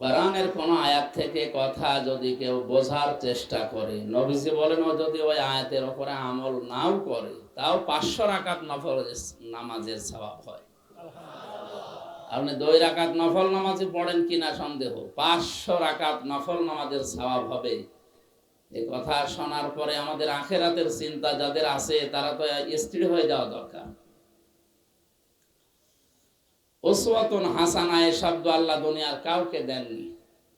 কোরআনের কোনো আয়াত থেকে কথা যদি কেউ বোঝার চেষ্টা করে, নবীজি বলেন, ও যদি ওই আয়াতের ওপরে আমল নাও করে, তাও পাঁচশো রাকাত নফল নামাজের স্বভাব হয়। আপনি দুই রাকাত নফল নামাজে পড়েন কিনা সন্দেহ? পাঁচশো রাকাত নফল নামাজের স্বভাব হবে। এই কথা শোনার পরে আমাদের আখেরাতের চিন্তা যাদের আছে, তারা তো স্থির হয়ে যাওয়া দরকার। ওসওয়াতুন হাসানা শব্দ আল্লাহ দুনিয়ার কাউকে দেননি।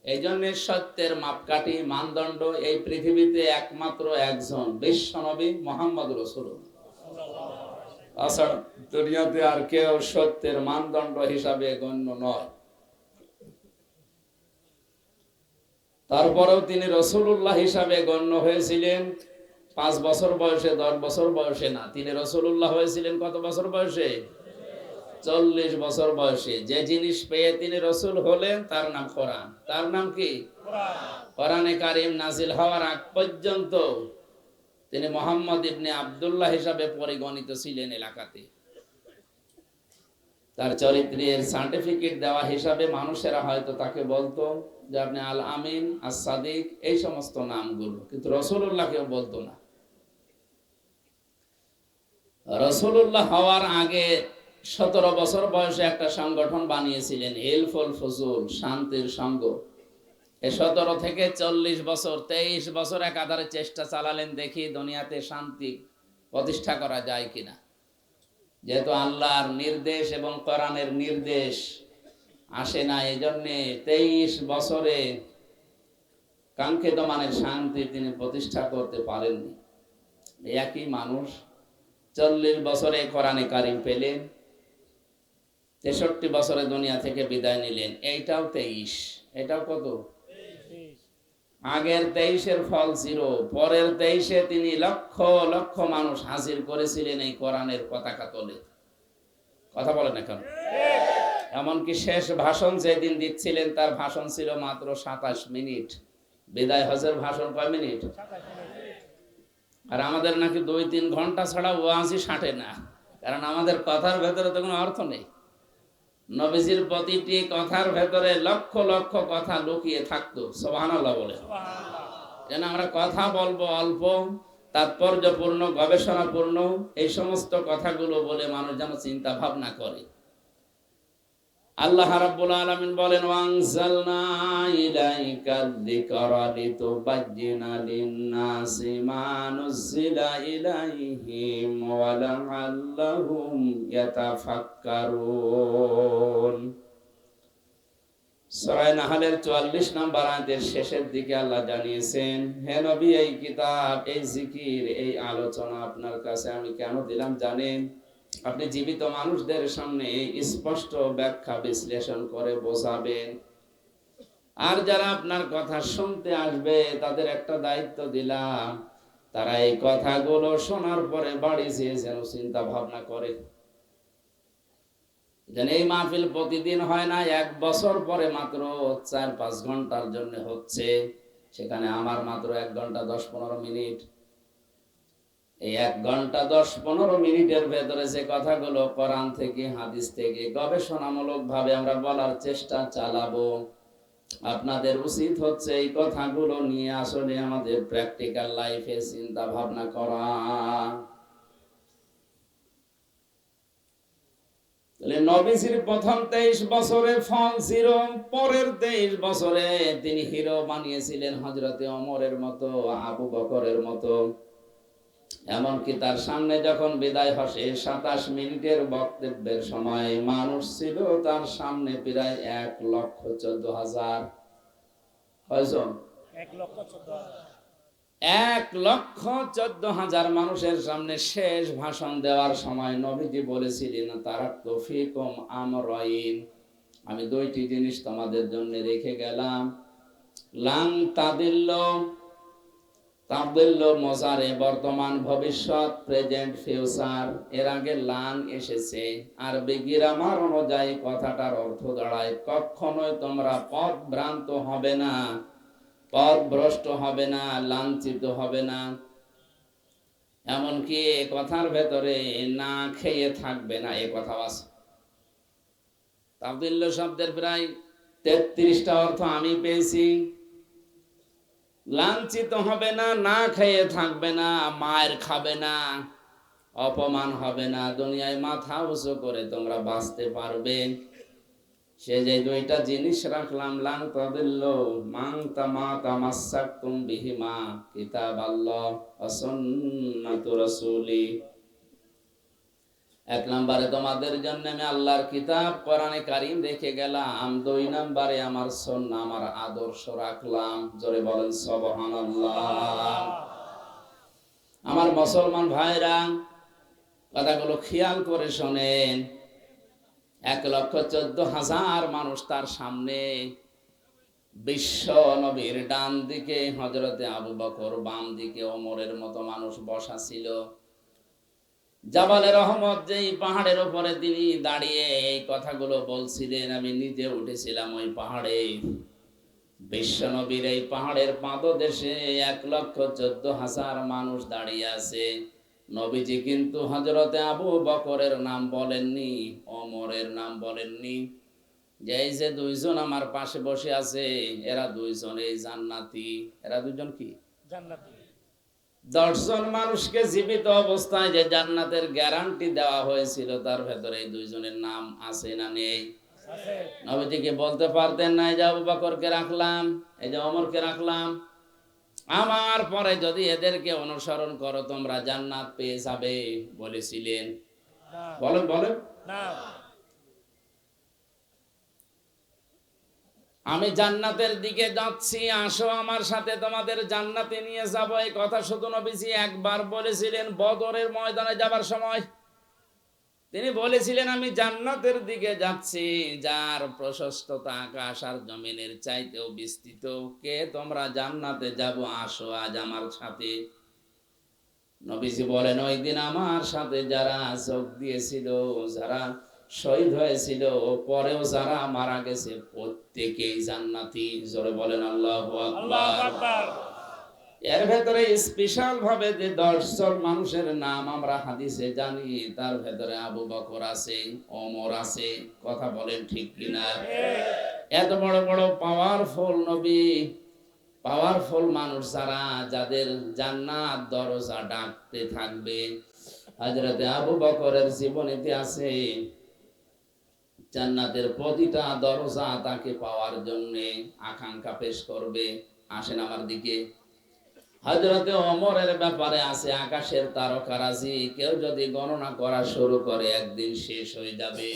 এই জন্য সত্যের মাপকাঠি, মানদণ্ড এই পৃথিবীতে একমাত্র একজন, বিশ্বনবী মোহাম্মদ রসুল তাছাড়া দুনিয়াতে আর কেউ সত্যের মানদণ্ড হিসাবে গণ্য নয়। তারপরেও তিনি রসুল্লাহ হিসাবে গণ্য হয়েছিলেন। পাঁচ বছর বয়সে, দশ বছর বয়সে না, তিনি রসুল্লাহ হয়েছিলেন কত বছর বয়সে? চল্লিশ বছর বয়সে। যে জিনিস পেয়ে তিনি রসুল হলেন, তার নাম কোরআন। তার নাম কি? কোরআনে। কারিম নাজিল হওয়ার আগ পর্যন্ত তিনি মোহাম্মদ ইবনে আবদুল্লাহ হিসাবে পরিগণিত ছিলেন এলাকাতে। তার চরিত্রের সার্টিফিকেট দেওয়া হিসাবে মানুষেরা হয়তো তাকে বলতো যে আপনি আল আমিন আর সাদিক, এই সমস্ত নামগুলো। কিন্তু রসুল্লাহ কেউ বলতো না। রসুল্লাহ হওয়ার আগে সতেরো বছর বয়সে একটা সংগঠন বানিয়েছিলেন হেলফুল ফজুল, শান্তির সঙ্গ। এ সতেরো থেকে চল্লিশ বছর, তেইশ বছর একাধারে চেষ্টা চালালেন দেখি দুনিয়াতে শান্তি প্রতিষ্ঠা করা যায় কিনা। যেহেতু আল্লাহর নির্দেশ এবং কোরআনের নির্দেশ আসে না এই জন্যে তেইশ বছরে কাঙ্ক্ষিত মানের শান্তি তিনি প্রতিষ্ঠা করতে পারেননি। একই মানুষ চল্লিশ বছরে কোরআনে কারিম পেলেন তেষট্টি বছরে দুনিয়া থেকে বিদায় নিলেন। এইটাও তেইশ। এটাও কত? আগের তেইশের ফল জিরো, পরের তেইশে তিনি লক্ষ লক্ষ মানুষ হাজির করেছিলেন এই কোরআনের পতাকা তোলে। কথা বলেন এখন। এমনকি শেষ ভাষণ যেদিন দিচ্ছিলেন, তার ভাষণ ছিল মাত্র সাতাশ মিনিট। বিদায় হজের ভাষণ কয় মিনিট? আর আমাদের নাকি দুই তিন ঘণ্টা ছাড়া ওয়াজি সাঁটে না। কারণ আমাদের কথার ভেতরে তো কোনো অর্থ নেই। নবীজির প্রতিটি কথার ভেতরে লক্ষ লক্ষ কথা লুকিয়ে থাকতো সোহানাল্লাহ বলে। যেন আমরা কথা বলব অল্প তাৎপর্যপূর্ণ গবেষণাপূর্ণ এই সমস্ত কথাগুলো বলে মানুষ যেন চিন্তা ভাবনা করে। আল্লাহ রাব্বুল আলামিন বলেন, ওয়ানজালনা ইলাইকা যিকরা লিতুবাজ্জিনা লিন-নাসি মা ইলাইহিম ওয়া লাআল্লাহুম ইয়াতাফাক্কারুন. সূরা নাহলের 44 নম্বর আয়াতের শেষের দিকে আল্লাহ জানিয়েছেন, হে নবী, এই কিতাব, এই জিকির, এই আলোচনা আপনার কাছে আমি কেন দিলাম জানেন? আপনি জীবিত মানুষদের সামনে স্পষ্ট ব্যাখ্যা বিশ্লেষণ করে বোঝাবেন। আর যারা আপনার কথা শুনতে আসবে, তাদের একটা দায়িত্ব দিলাম। তারা এই কথাগুলো শোনার পরে বাড়ি যেয়ে যেন চিন্তা ভাবনা করে। যেন এই মাহফিল প্রতিদিন হয় না, এক বছর পরে মাত্র চার পাঁচ ঘণ্টার জন্য হচ্ছে। সেখানে আমার মাত্র এক ঘণ্টা দশ পনেরো মিনিট। এই এক ঘণ্টা দশ পনেরো মিনিটের ভেতরে যে কথাগুলো কোরআন থেকে, হাদিস থেকে গবেষণামূলক ভাবে আমরা বলার চেষ্টা চালাবো। আপনাদের উচিত হচ্ছে এই কথাগুলো নিয়ে আসলে আমাদের প্র্যাকটিক্যাল লাইফে চিন্তা ভাবনা করা। নবীজির প্রথম তেইশ বছরে ফল ছিল, পরের তেইশ বছরে তিনি হিরো বানিয়েছিলেন হজরতে অমরের মতো, আবু বকরের মতো। এমনকি তার সামনে যখন বিদায় হসে সাতাশ মিনিটের বক্তব্যের সময় মানুষ ছিল তার সামনে প্রায় এক লক্ষ চোদ্দ হাজার। কয়জন? এক লক্ষ চোদ্দ হাজার। মানুষের সামনে শেষ ভাষণ দেওয়ার সময় নবীজি বলেছিলেন তারা তফিকম আমরাইন। আমি দুইটি জিনিস তোমাদের জন্য রেখে গেলাম। লাং তাদিল্ল তাবদিল্ল মজারে বর্তমান ভবিষ্যৎ প্রেজেন্ট ফিউচার এর আগে লান এসেছে। আর বিগিরামার অনুযায়ী কথাটার অর্থ দাঁড়ায়, কখনোই তোমরা পথ ভ্রান্ত হবে না, পথ ভ্রষ্ট হবে না, লাঞ্ছিত হবে না। এমনকি এ কথার ভেতরে না খেয়ে থাকবে না এ কথা আছে তাবদিল্ল শব্দের প্রায় তেত্রিশটা অর্থ আমি পেয়েছি। লাঞ্ছিত হবে না না খেয়ে থাকবে না, মায়ের খাবে না, অপমান হবে না, দুনিয়ায় মাথা উঁচু করে তোমরা বাঁচতে পারবে। সে যে দুইটা জিনিস রাখলাম লাং তাদিল্ল মাং তামা তামাসাক্তুম বিহিমা, কিতাব আল্লাহ অসন্নাত রাসূলি। এক নম্বরে, তোমাদের জন্য আমি আল্লাহর কিতাব, কোরআনে কারিম রেখে গেলাম। দুই নম্বরে আমার সন্না আমার আদর্শ রাখলাম। জোরে বলেন, সুবহানাল্লাহ। আমার মুসলমান ভাইরা, কথাগুলো খেয়াল করে শোনেন। এক লক্ষ চোদ্দ হাজার মানুষ তার সামনে বিশ্ব নবীর ডান দিকে হজরতে আবু বকর বাম দিকে, ওমরের মতো মানুষ বসা ছিল। জাবালে রহমত যেই পাহাড়ের উপরে তিনি দাঁড়িয়ে এই কথাগুলো বলছিলেন, আমি নিজে উঠেছিলাম ওই পাহাড়ে। বিশ্ব নবীর এই পাহাড়ের পাদদেশে এক লক্ষ চোদ্দ হাজার মানুষ দাঁড়িয়ে আছে। নবীজি কিন্তু হজরতে আবু বকরের নাম বলেননি অমরের নাম বলেননি। যে এই যে দুইজন আমার পাশে বসে আছে, এরা দুইজন এই জান্নাতি। এরা দুইজন কি? জান্নাতি। দশজন মানুষকে জীবিত অবস্থায় যে জান্নাতের গ্যারান্টি দেওয়া হয়েছিল তার ভেতরে এই দুইজনের নাম আছে না নেই? নবীজিকে বলতে পারতেন না এই যে আবু বকরকে রাখলাম এই যে অমরকে রাখলাম আমার পরে যদি এদেরকে অনুসরণ করো তোমরা জান্নাত পেয়ে যাবে বলেছিলেন। বলেন বলেন। না। আমি জান্নাতের দিকে যাচ্ছি, আসো আমার সাথে, তোমাদের জান্নাতে নিয়ে যাব। এই কথা শুধু নবীজি একবার বলেছিলেন, বদরের ময়দানে যাবার সময়। তিনি বলেছিলেন, আমি জান্নাতের দিকে যাচ্ছি, যার প্রশস্ততা আকাশ আর জমিনের চাইতেও বিস্তৃত। কে তোমরা জান্নাতে যাব, আসো আজ আমার সাথে। নবীজি বলেন, ওই দিন আমার সাথে যারা যোগ দিয়েছিল, যারা শহীদ হয়েছিল পরেও যারা মারা গেছে প্রত্যেকেই জান্নাতি। জোরে বলেন আল্লাহ এর ভেতরে স্পেশাল ভাবে যে দর্শন মানুষের নাম আমরা হাদিসে জানি তার ভেতরে আবু বকর আছে ওমর আছে কথা বলেন ঠিক কিনা? এত বড় বড় পাওয়ারফুল নবী পাওয়ারফুল মানুষ যারা যাদের জান্নাত দরজা ডাকতে থাকবে। হযরতে আবু বকরের জীবনীতে আছে জান্নাতের প্রতিটা দরজা তাকে পাওয়ার জন্য আকাঙ্ক্ষা পেশ করবে। আসেন আমার দিকে। হজরতে অমরের ব্যাপারে আছে আকাশের তারকারাজি। কেউ যদি গণনা করা শুরু করে, একদিন শেষ হয়ে যাবে।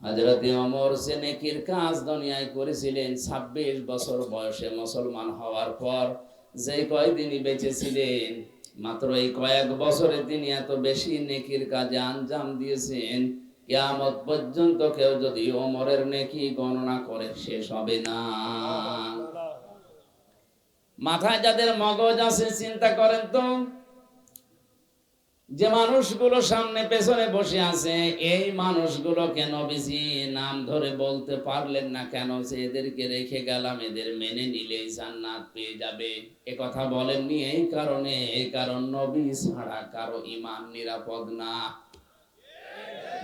হজরতে অমর সে নেকির কাজ দুনিয়ায় করেছিলেন, ছাব্বিশ বছর বয়সে মুসলমান হওয়ার পর যে কয়দিনই বেঁচেছিলেন, মাত্র এই কয়েক বছরে তিনি এত বেশি নেকির কাজে আঞ্জাম দিয়েছেন কিয়ামত পর্যন্ত কেউ যদি ওমরের নেকি গণনা করে শেষ হবে না। মাথায় যাদের মগজ আছে, চিন্তা করেন তো, যে মানুষগুলো সামনে পেছনে বসে আছে, এই মানুষগুলোকে নবীজি নাম ধরে বলতে পারলেন না কেন যে এদেরকে রেখে গেলাম, এদের মেনে নিলেই জান্নাত পেয়ে যাবে। এ কথা বলেননি, এই কারণে, এই কারণ নবী ছাড়া কারও ইমান নিরাপদ না।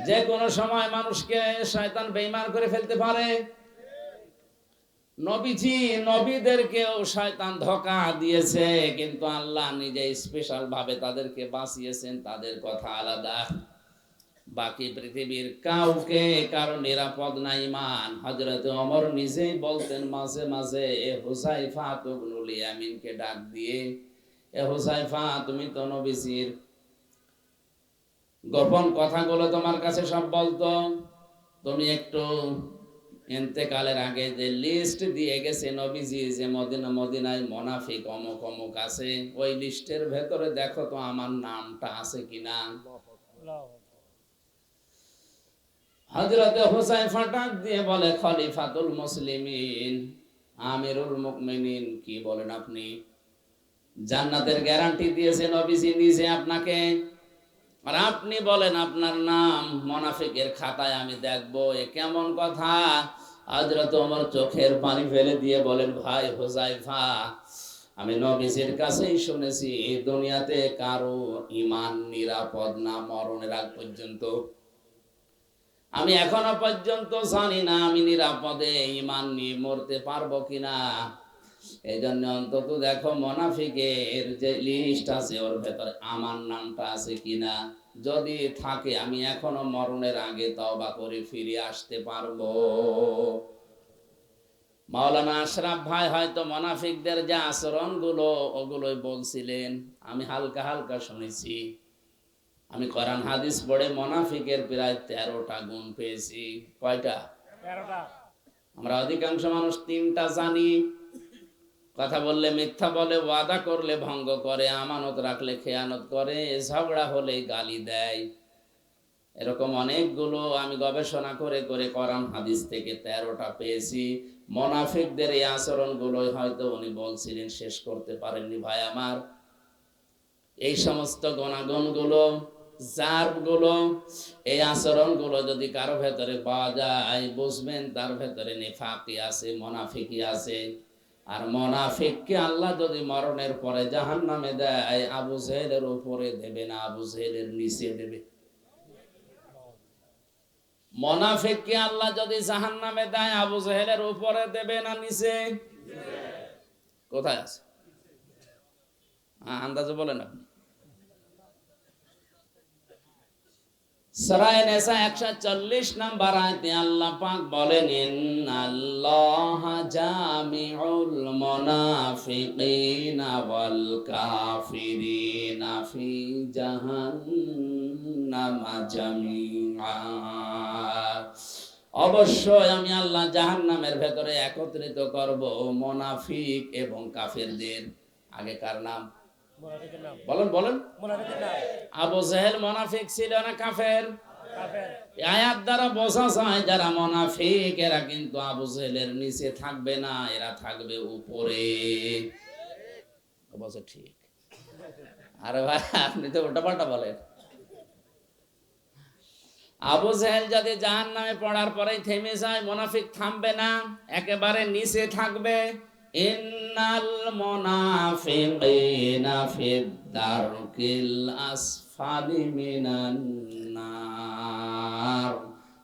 যে কোনো সময় মানুষকে শয়তান বেইমান করে ফেলতে পারে। নবীজি নবীদেরকেও শয়তান ধোকা দিয়েছে, কিন্তু আল্লাহ নিজে স্পেশাল ভাবে তাদেরকে বাঁচিয়েছেন, তাদের কথা আলাদা। বাকি পৃথিবীর কাউকে, কারও নিরাপদ না ইমান হজরত অমর নিজেই বলতেন মাঝে মাঝে, এ হুসাইফা তুবনুল ইয়ামিনকে ডাক দিয়ে, এ হুসাইফা তুমি তো নবীজির গোপন কথাগুলো তোমার কাছে সব বলতো। তুমি একটু এতেকালের আগে যে লিস্ট দিয়ে গেছে নবীজি যে মদিনা, মদিনায় মোনাফিক অমুক অমুক আছে, ওই লিস্টের ভেতরে দেখো তো আমার নামটা আছে কিনা। হজরতে ফাটাক দিয়ে বলে, খলিফাতুল মুসলিমিন, আমিরুল মুকমিনিন কি বলেন আপনি? জান্নাতের গ্যারান্টি দিয়েছে নবীজি নিজে আপনাকে। আর আপনি বলেন আপনার নাম মোনাফিকের খাতায় আমি দেখব, এ কেমন কথা? হযরত ওমর চোখের পানি ফেলে দিয়ে বলেন, ভাই হোজাইফা আমি নবীজির কাছেই শুনেছি, এই দুনিয়াতে কারও ইমান নিরাপদ না মরণের আগ পর্যন্ত। আমি এখনও পর্যন্ত জানি না আমি নিরাপদে ইমান নিয়ে মরতে পারব কিনা। এই জন্য অন্তত দেখো মোনাফিকের যে লিস্ট আছে ওর ভেতরে আমার নামটা আছে কিনা? যদি থাকে আমি এখনও মরণের আগে তওবা করে ফিরে আসতে পারব। মাওলানা আশরাফ ভাই হয়তো মোনাফিকদের যে আচরণগুলো ওগুলোই বলছিলেন। আমি হালকা হালকা শুনেছি। আমি কোরআন হাদিস পড়ে মোনাফিকের প্রায় তেরোটা গুণ পেয়েছি। কয়টা? আমরা অধিকাংশ মানুষ তিনটা জানি। কথা বললে মিথ্যা বলে, ওয়াদা করলে ভঙ্গ করে, আমানত রাখলে খেয়ানত করে, ঝগড়া হলে গালি দেয়। এরকম অনেকগুলো আমি গবেষণা করে করে কোরআন হাদিস থেকে তেরোটা পেয়েছি। মোনাফিকদের এই আচরণগুলোই হয়তো উনি বলছিলেন, শেষ করতে পারেননি ভাই আমার। এই সমস্ত গুণাগুণগুলো, জারগুলো, এই আচরণগুলো যদি কারও ভেতরে পাওয়া যায়, বুঝবেন তার ভেতরে নেফাকি আছে, মোনাফিকি আছে। আর মনাফিককে আল্লাহ যদি মরণের পরে জাহান নামে দেয়, আবু জেহেলের উপরে দেবে না, আবু জেহেলের নিচে দেবে। মনাফিককে আল্লাহ যদি জাহান নামে দেয়, আবু জেহেলের উপরে দেবে না, নিচে? কোথায় আছে? আন্দাজে বলেন আপনি। সরায় নেসা একশো চল্লিশ নাম্বার আয়তে আল্লাহ পাক বলেন আল্লাহ জামিউল মুনাফিকিনা ওয়াল কাফিরিনা ফি জাহান্নাম জামিআ। অবশ্যই আমি আল্লাহ জাহান্নামের ভেতরে একত্রিত করব, মোনাফিক এবং কাফেরদের। আগেকার নাম বলেন বলেন। আবু জেহেল মোনাফিক ছিল না কাফের? আয়াত দ্বারা বোঝা যায় যারা মোনাফিক এরা কিন্তু আবু জেহেলের নিচে থাকবে না এরা থাকবে উপরে। ঠিক। আরে ভাই আপনি তো উল্টা পাল্টা বলেন। আবু জেহেল যদি জাহান নামে পড়ার পরেই থেমে যায় মোনাফিক থামবে না একেবারে নিচে থাকবে। ইন্নাল মুনাফিকিনা আসফালি মিনান নার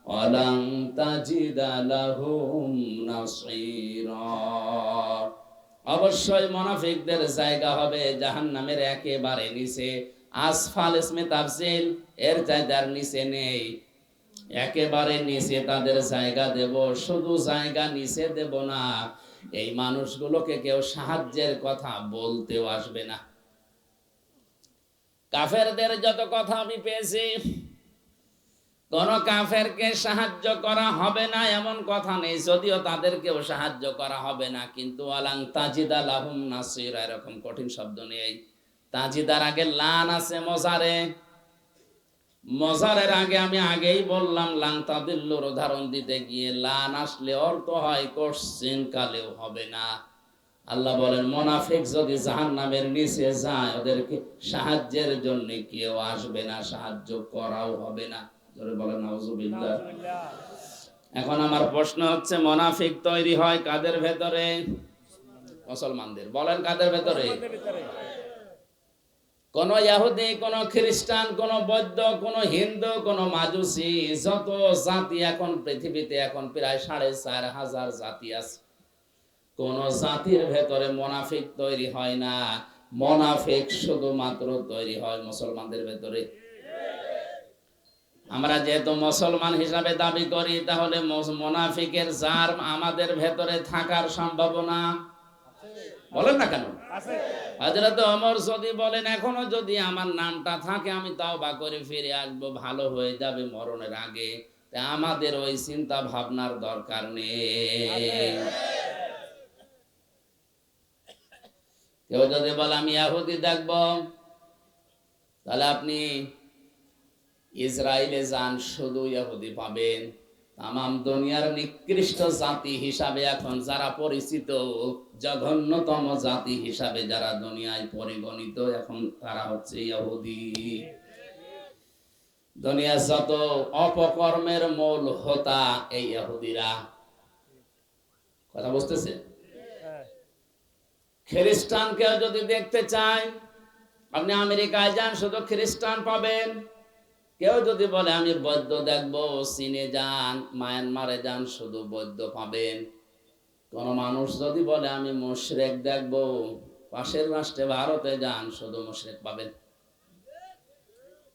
ওয়ালান তাজিদা লাহুম নাসীরা অবশ্যই মোনাফিকদের জায়গা হবে জাহান্নামের একেবারে নিচে। আসফাল ইসমে তাফসিল, এর জায়গার নিচে নেই। একেবারে নিচে তাদের জায়গা দেব, শুধু জায়গা নিচে দেব না। এই মানুষগুলোকে কেউ সাহায্যের কথা বলতেও আসবে না। কাফেরদের যত কথা আমি পেয়েছি, কোন কাফেরকে সাহায্য করা হবে না এমন কথা নেই, যদিও তাদেরকেও সাহায্য করা হবে না, কিন্তু আলাং তাজিদা লাহুম নাসির, এরকম কঠিন শব্দ নেই। তাজিদার আগে লান আছে মজারে। মজারের আগে আমি আগেই বললাম লাং তাদিল্লুর উদাহরণ দিতে গিয়ে লান আসলে অর্থ হয় কোশ্চিন, কালেও হবে না। আল্লাহ বলেন, মোনাফিক যদি জাহান নামের নিচে যায়, ওদেরকে সাহায্যের জন্য কেউ আসবে না, সাহায্য করাও হবে না। ধরে বলেন এখন আমার প্রশ্ন হচ্ছে, মোনাফিক তৈরি হয় কাদের ভেতরে? মুসলমানদের। বলেন কাদের ভিতরে। কোন ইহুদি, কোন খ্রিস্টান, কোন বৌদ্ধ, কোন হিন্দু, কোন মাজুসি, যত জাতি এখন পৃথিবীতে এখন প্রায় সাড়ে চার হাজার জাতি আছে। কোন জাতির ভেতরে মোনাফিক তৈরি হয় না। মোনাফিক শুধুমাত্র তৈরি হয় মুসলমানদের ভেতরে। আমরা যেহেতু মুসলমান হিসাবে দাবি করি, তাহলে মোনাফিকের জার আমাদের ভেতরে থাকার সম্ভাবনা বলেন না কেন? হজরত অমর যদি বলেন এখনও যদি আমার নামটা থাকে আমি তাও বা করে ফিরে আসব ভালো হয়ে যাবে মরণের আগে। তা আমাদের ওই চিন্তা ভাবনার দরকার নেই। কেউ যদি বলে আমি ইয়াহুদি দেখব তাহলে আপনি ইসরায়েলে যান শুধু ইহুদি পাবেন। তামাম দুনিয়ার নিকৃষ্ট জাতি হিসাবে এখন যারা পরিচিত, জঘন্যতম জাতি হিসাবে যারা দুনিয়ায় পরিগণিত, এখন তারা হচ্ছে ইহুদি। দুনিয়ার যত অপকর্মের মূল হোতা এই ইহুদিরা। কথা বুঝতেছে? খ্রিস্টানকেও যদি দেখতে চায়, আপনি আমেরিকায় যান, শুধু খ্রিস্টান পাবেন। কেউ যদি বলে, আমি বৈদ্য দেখব, চীনে যান, মায়ানমারে যান, শুধু বৈদ্য পাবেন। কোন মানুষ যদি বলে, আমি মুশরেক দেখব, পাশের রাষ্ট্রে ভারতে যান, শুধু মুশরেক পাবেন।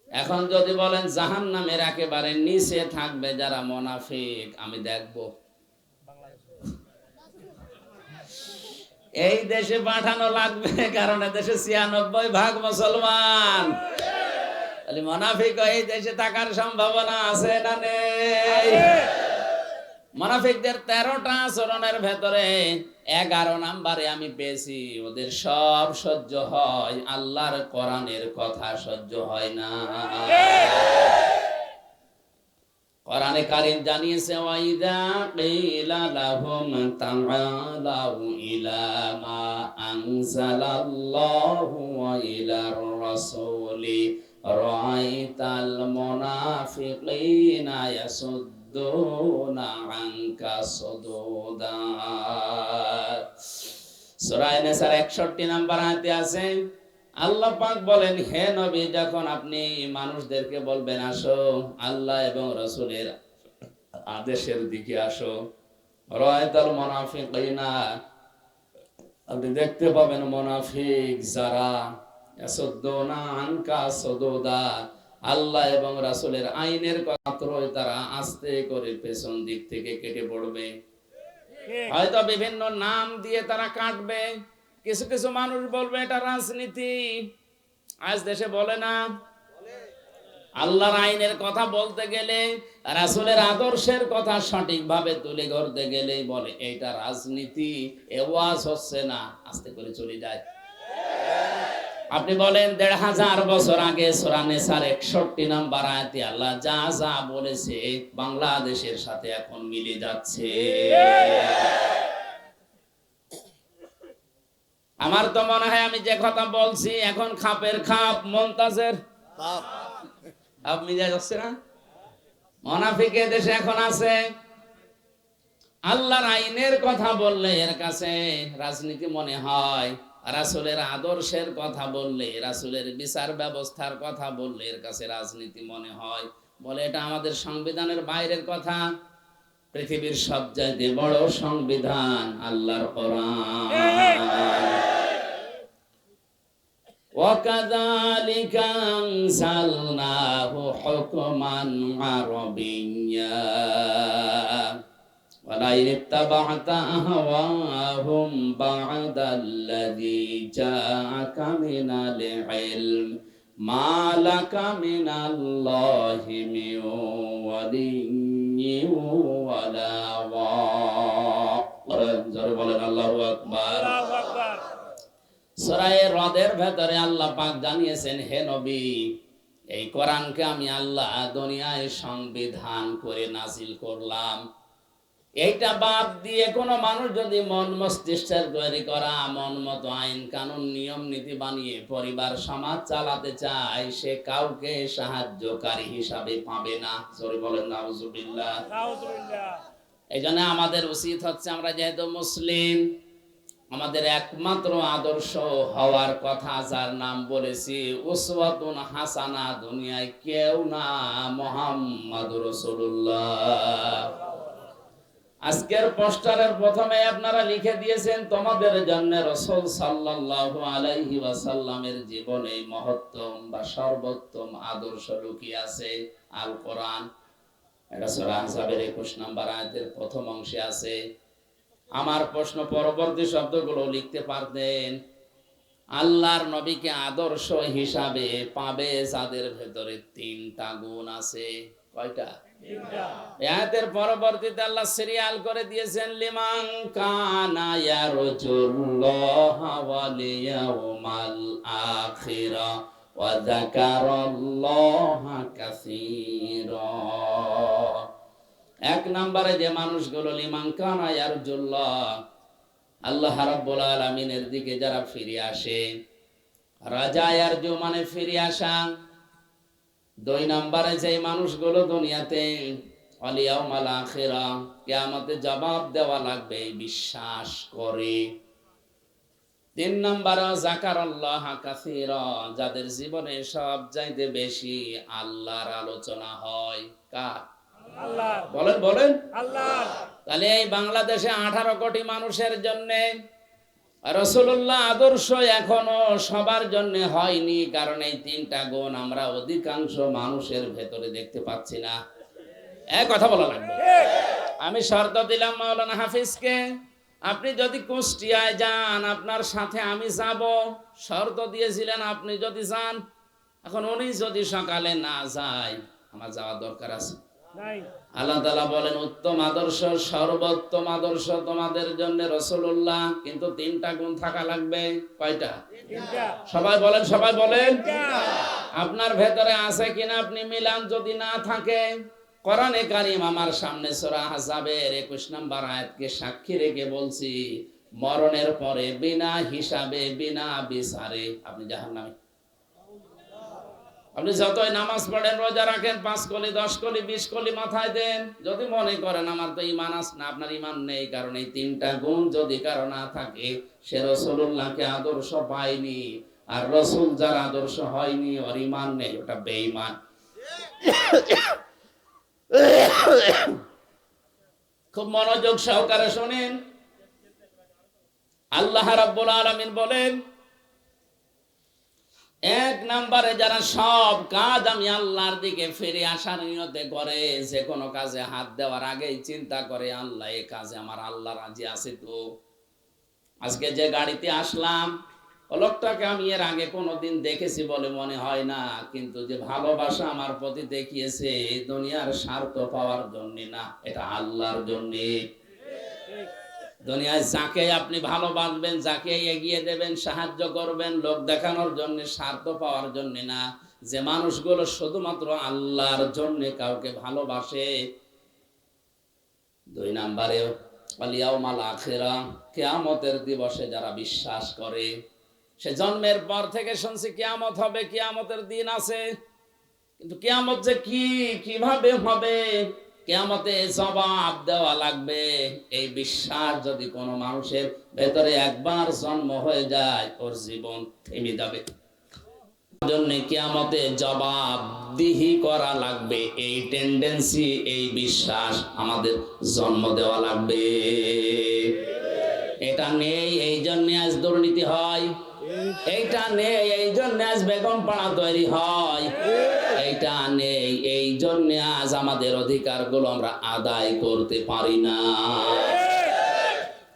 এখন যদি বলেন জাহান নামের একেবারে নিচে থাকবে যারা মোনাফিক, আমি দেখব। এই দেশে পাঠানো লাগবে, কারণ দেশে ছিয়ানব্বই ভাগ মুসলমান। তাহলে মোনাফিক এই দেশে থাকার সম্ভাবনা আছে না নেই? মোনাফিকদের তেরোটা আচরণের ভেতরে এগারো নাম্বারে আমি পেয়েছি ওদের সব সহ্য হয় আল্লাহর কোরআনের কথা সহ্য হয় না। কোরআনে কারিম জানিয়েছে ওয়াইদা কিলা লাহুম তাআলাউ ইলা মা আনজালাল্লাহু ওয়া ইলার রাসূলি রাআইতাল মুনাফিকিনা ইয়াসুদ্দুনা আনকা সুদুদা সূরা নিসার 61 নাম্বার আছে, আল্লাহ পাক বলেন, হে নবী, যখন আপনি মানুষদেরকে বলবেন, আসো, আল্লাহ এবং রসুলের আদেশের দিকে আসো। রয়তাল মুনাফিকিনা, আপনি দেখতে পাবেন মুনাফিক যারা আল্লাহ এবং রাসূলের আইনের মাত্রই তারা আস্তে করে পেছন দিক থেকে কেটে পড়বে। হয়তো বিভিন্ন নাম দিয়ে তারা কাটবে। কিছু কিছু মানুষ বলবে, এটা রাজনীতি। আজ দেশে বলে না। আল্লাহর আইনের কথা বলতে গেলে, রাসূলের আদর্শের কথা সঠিকভাবে তুলে ধরতে গেলেই বলে, এটা রাজনীতি। এ ওয়াজ হচ্ছে না, আস্তে করে চলে যায়। আপনি বলেন দেড় হাজার বছর আগে সোরানেসার একষট্টি নাম্বার আয়াতে আল্লাহ যা যা বলেছে বাংলাদেশের সাথে এখন মিলে যাচ্ছে। আমার তো মনে হয় আমি যে কথা বলছি এখন খাপের খাপ মন্তাজের খাপ মিলে যাচ্ছে না? মনাফিকে দেশে এখন আছে। আল্লাহর আইনের কথা বললে এর কাছে রাজনীতি মনে হয়। রাসূলের আদর্শের কথা বললে রাসূলের বিচার ব্যবস্থার কথা বললে এর কাছে রাজনীতি মনে হয় বলে এটা আমাদের সংবিধানের বাইরের কথা পৃথিবীর সবচাইতে বড় সংবিধান আল্লাহর কোরআন وكذلك أنزلناه حكما عربيا ولئن اتبعت أهواهم بعد الذي جاءك من العلم ما لك من الله من ولي ولا واق জোরে বলেন আল্লাহু আকবার আল্লাহু আকবার সরায়ে হ্রদের ভেতরে আল্লাহ পাক জানিয়েছেন হে নবী এই কোরআনকে আমি আল্লাহ দুনিয়ায় সংবিধান করে নাজিল করলাম এইটা বাদ দিয়ে কোনো মানুষ যদি মন মস্তিষ্কের তৈরি করা মন মতো আইন কানুন নিয়ম নীতি বানিয়ে পরিবার সমাজ চালাতে চায় সে কাউকে সাহায্যকারী হিসাবে পাবে না। সরি বলেন নাউজুবিল্লাহ। এই জন্য আমাদের উচিত হচ্ছে আমরা যেহেতু মুসলিম আমাদের একমাত্র আদর্শ হওয়ার কথা যার নাম বলেছি উসওয়াতুন হাসানা দুনিয়ায় কেউ না মোহাম্মদ রসুল্লাহ আজকের পোস্টারের প্রথমে আপনারা লিখে দিয়েছেন, তোমাদের জন্য রসুল সাল্লাল্লাহু আলাইহি ওয়াসাল্লামের জীবনে মহত্তম বা সর্বোত্তম আদর্শ লুকিয়ে আছে। আল কোরআন, এটা সূরা আনসাবের 21 নম্বর প্রথম অংশে আছে। আমার প্রশ্ন, পরবর্তী শব্দগুলো লিখতে পারতেন। আল্লাহর নবীকে আদর্শ হিসাবে পাবে যাদের ভেতরে তিনটা গুণ আছে। কয়টা? পরবর্তীতে আল্লাহ সিরিয়াল করে দিয়েছেন এক নম্বরে যে মানুষগুলো, লিমান কানা ইয়ারজুল্লাহ, আল্লাহ রাব্বুল দিকে যারা ফিরে আসে, রাজা ইয়ারজু মানে ফিরে আসা। দুই নম্বরে যে মানুষগুলো দুনিয়াতে অলিয়াও অলিয়াউমাল আখিরা কিয়ামতে জবাব দেওয়া লাগবে বিশ্বাস করে। তিন নম্বর জাকার আল্লাহ কাসির যাদের জীবনে সব চাইতে বেশি আল্লাহর আলোচনা হয় কার? আল্লাহ বলেন বলেন। আল্লাহ তাহলে এই বাংলাদেশে আঠারো কোটি মানুষের জন্য রসুল্লাহ আদর্শ এখনও সবার জন্য হয়নি, কারণ এই তিনটা গুণ আমরা অধিকাংশ মানুষের ভেতরে দেখতে পাচ্ছি না। এক কথা বলা লাগবে। আমি শর্ত দিলাম মাওলানা হাফিজকে, আপনি যদি কুষ্টিয়ায় যান, আপনার সাথে আমি যাব। শর্ত দিয়েছিলেন আপনি যদি যান, এখন উনি যদি সকালে না যায়, আমার যাওয়ার দরকার আছে। আল্লাহ তালা বলেন উত্তম আদর্শ সর্বোত্তম আদর্শ তোমাদের জন্য রসুল্লাহ কিন্তু তিনটা গুণ থাকা লাগবে। কয়টা? সবাই বলেন সবাই বলেন। আপনার ভেতরে আছে কিনা আপনি মিলান যদি না থাকে? কোরআনে কারিম আমার সামনে সূরা আহজাবের 21 নম্বর আয়াতকে সাক্ষী রেখে বলছি মরণের পরে বিনা হিসাবে বিনা বিচারে আপনি জাহান্নামে আপনি যতই নামাজ পড়েন, রোজা রাখেন, পাঁচ কলি, দশ কলি, বিশ কলি মাথায় দেন। যদি মনে করেন আমার তো ইমান আস না, আপনার ইমান নেই, কারণ এই তিনটা গুণ যদি কারও না থাকে, সে রসুল্লাহকে আদর্শ পায়নি। আর রসুল যার আদর্শ হয়নি, ওর ইমান নেই, ওটা বেঈমান। খুব মনোযোগ সহকারে শোনেন। আল্লাহ রাব্বুল আলামিন বলেন এক নাম্বারে যারা সব কাজ আমি আল্লাহর দিকে ফিরে আসার নিয়তে করে, যে কোনো কাজে হাত দেওয়ার আগেই চিন্তা করে, আল্লাহ এই কাজে আমার আল্লাহ রাজি আছে তো? আজকে যে গাড়িতে আসলাম লোকটাকে আমি এর আগে কোনোদিন দেখেছি বলে মনে হয় না, কিন্তু যে ভালোবাসা আমার প্রতি দেখিয়েছে, এই দুনিয়ার স্বার্থ পাওয়ার জন্য না, এটা আল্লাহর জন্যে। দুনিয়ায় যাকে আপনি ভালোবাসবেন যাকে এগিয়ে দেবেন, সাহায্য করবেন, লোক দেখানোর জন্য, স্বার্থ পাওয়ার জন্য না। যে মানুষগুলো শুধুমাত্র আল্লাহর জন্য কাউকে ভালোবাসে। দুই নাম্বারে মাল আখেরা, কেয়ামতের দিবসে যারা বিশ্বাস করে, সে জন্মের পর থেকে শুনছি কেয়ামত হবে, কেয়ামতের দিন আছে। কিন্তু কেয়ামত যে কি, কীভাবে হবে? কেয়ামতে জবাব দেওয়া লাগবে। এই বিশ্বাস যদি কোনো মানুষের ভেতরে একবার জন্ম হয়ে যায়, ওর জীবন থেমে যাবে। জন্য জবাব দিহি করা লাগবে। এই টেন্ডেন্সি এই বিশ্বাস আমাদের জন্ম দেওয়া লাগবে। এটা নেই, এই জন্য আজ দুর্নীতি হয়। এইটা নেই, এই জন্য আজ বেগম পাড়া তৈরি হয়। এইটা নেই এই জন্য আজ আমাদের অধিকারগুলো আমরা আদায় করতে পারি না।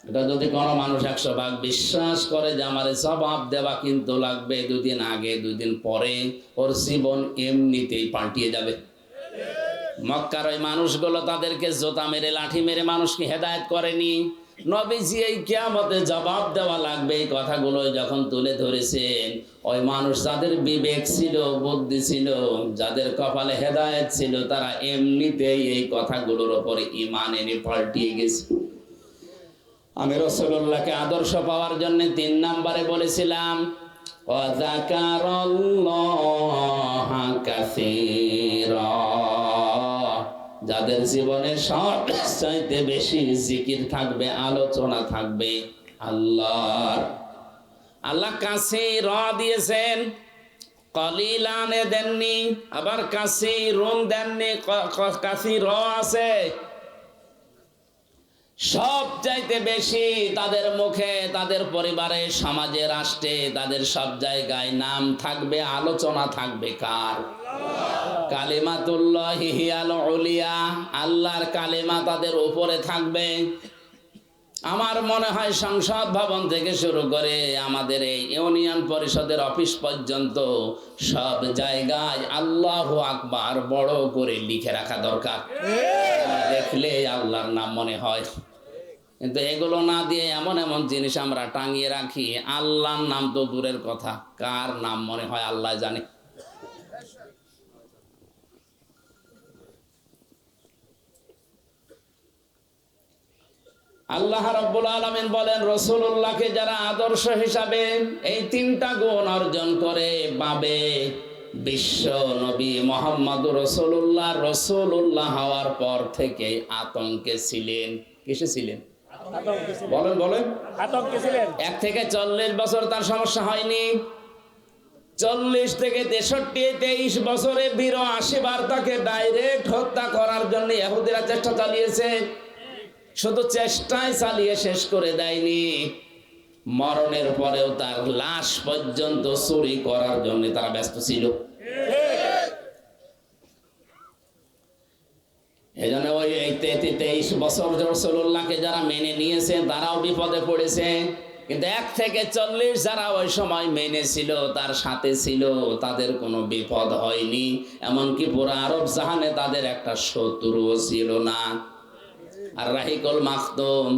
এটা যদি কোনো মানুষ একশো ভাগ বিশ্বাস করে যে আমার জবাব দেওয়া কিন্তু লাগবে, দুদিন আগে, দুদিন পরে ওর জীবন এমনিতেই পাল্টিয়ে যাবে। মক্কার ওই মানুষগুলো তাদেরকে জোতা মেরে, লাঠি মেরে মানুষকে হেদায়ত করেনি। নবীজি এই কেয়ামতে জবাব দেওয়া লাগবে এই কথাগুলো যখন তুলে ধরেছেন। ওই মানুষ যাদের বিবেক ছিল, বুদ্ধি ছিল, যাদের কপালে হেদায়ত ছিল, তারা এমনিতেই এই কথাগুলোর ওপর ইমান এনে পাল্টিয়ে গেছে। আমি রসুল্লাহকে আদর্শ পাওয়ার জন্য তিন নাম্বারে বলেছিলাম অজাকার কাসিরা। যাদের জীবনে সব চাইতে বেশি জিকির থাকবে, আলোচনা থাকবে, আল্লাহর। আল্লাহ কাছে র দিয়েছেন, কলিলানে দেননি, আবার কাছে রুন দেননি কাছে র আছে। সব চাইতে বেশি তাদের মুখে, তাদের পরিবারে, সমাজে, রাষ্ট্রে, তাদের সব জায়গায় নাম থাকবে, আলোচনা থাকবে কার? আল্লাহর কালিমা তাদের উপরে থাকবে। আমার মনে হয় সংসদ ভবন থেকে শুরু করে আমাদের এই ইউনিয়ন পরিষদের অফিস পর্যন্ত সব জায়গায় আল্লাহ আকবার বড় করে লিখে রাখা দরকার। দেখলে আল্লাহর নাম মনে হয়। কিন্তু এগুলো না দিয়ে এমন এমন জিনিস আমরা টাঙিয়ে রাখি, আল্লাহর নাম তো দূরের কথা। কার নাম মনে হয় আল্লাহ জানে? আল্লাহ রাব্বুল আলামিন বলেন রসুল্লাহকে যারা আদর্শ হিসাবে এই তিনটা গুণ অর্জন করে পাবে বিশ্ব নবী মোহাম্মদ রসুল্লাহ রসুল্লাহ হওয়ার পর থেকে আতঙ্কে ছিলেন। কিসে ছিলেন? ছিলেন। বলেন বলেন। আতঙ্কে ছিলেন। এক থেকে চল্লিশ বছর তার সমস্যা হয়নি। চল্লিশ থেকে তেষট্টি তেইশ বছরে বীর আশিবার তাকে ডাইরেক্ট হত্যা করার জন্য ইহুদিরা চেষ্টা চালিয়েছে। শুধু চেষ্টায় চালিয়ে শেষ করে দেয়নি। মরণের পরেও তার লাশ পর্যন্ত চুরি করার জন্য তারা ব্যস্ত ছিল। এই জন্য ওই তেইশ বছর রসুল্লাহকে যারা মেনে নিয়েছে, তারাও বিপদে পড়েছে। কিন্তু এক থেকে চল্লিশ যারা ওই সময় মেনে ছিল তার সাথে ছিল, তাদের কোনো বিপদ হয়নি। এমনকি পুরো আরব জাহানে তাদের একটা শত্রুও ছিল না। আর রাহিকুল মাখতুম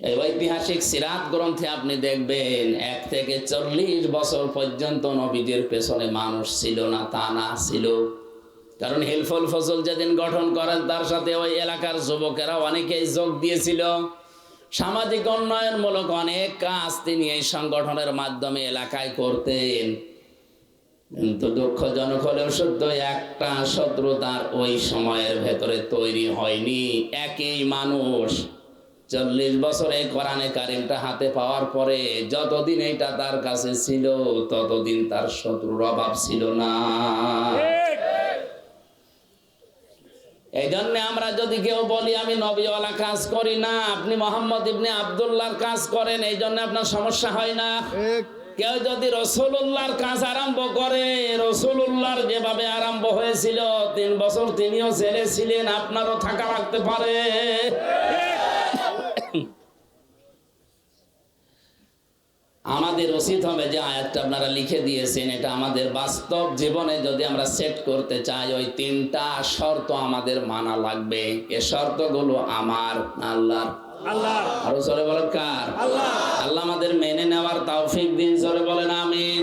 এই ঐতিহাসিক সিরাত গ্রন্থে আপনি দেখবেন, এক থেকে চল্লিশ বছর পর্যন্ত নবীদের পেছনে মানুষ ছিল না, তা না, ছিল। কারণ হিলফল ফসল যেদিন গঠন করেন, তার সাথে ওই এলাকার যুবকেরা অনেকেই যোগ দিয়েছিল। সামাজিক উন্নয়নমূলক অনেক কাজ তিনি এই সংগঠনের মাধ্যমে এলাকায় করতেন। কিন্তু দুঃখজনক হলেও সত্য একটা শত্রুতার ওই সময়ের ভেতরে তৈরি হয়নি। একই মানুষ। চল্লিশ বছরে কোরআনে কারিমটা হাতে পাওয়ার পরে যতদিন এটা তার কাছে ছিল, ততদিন তার শত্রুর অভাব ছিল না। এই জন্য আমরা যদি কেউ বলি, আমি নবীওয়ালা কাজ করি না, আপনি মোহাম্মদ ইবনে আবদুল্লাহর কাজ করেন এই জন্য আপনার সমস্যা হয় না। কেউ যদি রসুল্লাহর কাজ আরম্ভ করে রসুল্লাহর যেভাবে আরম্ভ হয়েছিল, তিন বছর তিনিও ছেলে ছিলেন, আপনারও থাকা লাগতে পারে। আমাদের উচিত হবে যে আয়াতটা আপনারা লিখে দিয়েছেন, এটা আমাদের বাস্তব জীবনে যদি আমরা সেট করতে চাই, ওই তিনটা শর্ত আমাদের মানা লাগবে। এ শর্তগুলো আমার আল্লাহর। আল্লাহ আরও জোরে বলেন কার? আল্লাহ। আল্লাহ আমাদের মেনে নেওয়ার তাওফিক দিন জোরে বলেন আমিন।